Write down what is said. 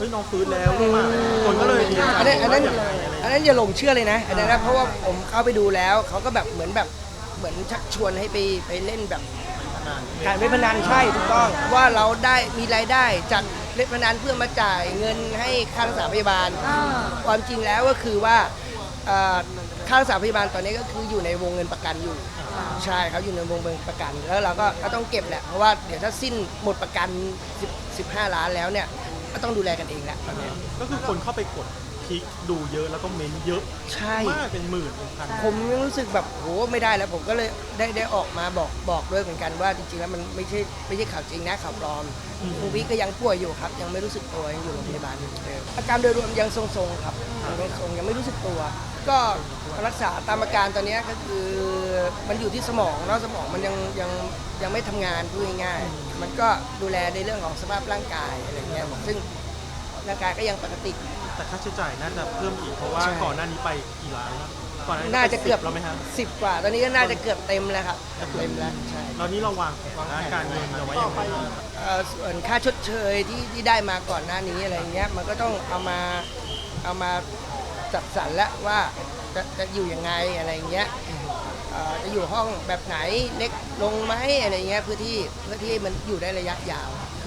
เฮ้ยน้องฟื้นแล้วลูกอะคนก็เลยดีใจอันนั้นอันนั้นว่าอย่างไรอะไรอันนั้นอย่าหลงเชื่อเลยนะอันนั้นนะเพราะว่าผมเข้าไปดูแล้วเขาก็แบบเหมือนแบบเหมือนชักชวนให้ไปไปเล่นแบบการเล่นพนันใช่ถูกต้องว่าเราได้มีรายได้จากเล่นพนันเพื่อมาจ่ายเงินให้ค่ารักษาพยาบาลอ่าความจริงแล้วก็คือว่าเอ่อค่ารักษาพยาบาลตอนนี้ก็คืออยู่ในวงเงินประกันอยู่ ใช่ครับอยู่ในวงเงินประกัน แล้วเราก็ก็ต้องเก็บแหละเพราะว่าเดี๋ยวถ้าสิ้นหมดประกัน10 15 ล้านแล้วเนี่ย ก็ต้องดูแลกันเองแหละตอนเนี้ยก็คือคนเข้าไปกดคลิกดูเยอะแล้วก็เม้นเยอะใช่ มากเป็นหมื่นเป็นพัน ผมยังรู้สึกแบบโหไม่ได้แล้วผมก็เลยได้ได้ออกมาบอกบอกด้วยเหมือนกันว่าจริงๆแล้วมันไม่ใช่ไม่ใช่ข่าวจริงนะข่าวปลอมคุณวิก็ยังป่วยอยู่ครับ ยังไม่รู้สึกตัวยังอยู่โรงพยาบาลอยู่เหมือนเดิมอาการโดยรวมยังทรงๆครับยังทรงๆยังไม่รู้สึกตัว ก็รักษาตามอาการตอนเนี้ยก็คือมันอยู่ที่สมองเนาะสมองมันยังยังยังไม่ทำงานพูดง่ายๆมันก็ดูแลในเรื่องของสภาพร่างกายอะไรเงี้ยซึ่งร่างกายก็ยังปกติ แต่ค่าใช้จ่ายน่าจะเพิ่มอีกเพราะว่าใช่ ก่อนหน้านี้ไปกี่ล้านแล้วก่อนหน้านี้น่าจะเกือบเราไหมฮะสิบกว่า ตอนนี้ก็น่าจะเกือบเต็มแล้วครับเต็มแล้วใช่ ตอนนี้เราวางแผนด้านการเงินเอาไว้ยังไงบ้างครับเอ่อส่วนค่าชดเชยที่ที่ได้มาก่อนหน้านี้อะไรเงี้ยมันก็ต้องเอามาเอามา จัดสรรแล้วว่าจะจะอยู่ยังไงอะไรเงี้ยเอ่อจะอยู่ห้องแบบไหนเล็กลงไหมอะไรเงี้ยเพื่อที่เพื่อที่มันอยู่ได้ระยะยาว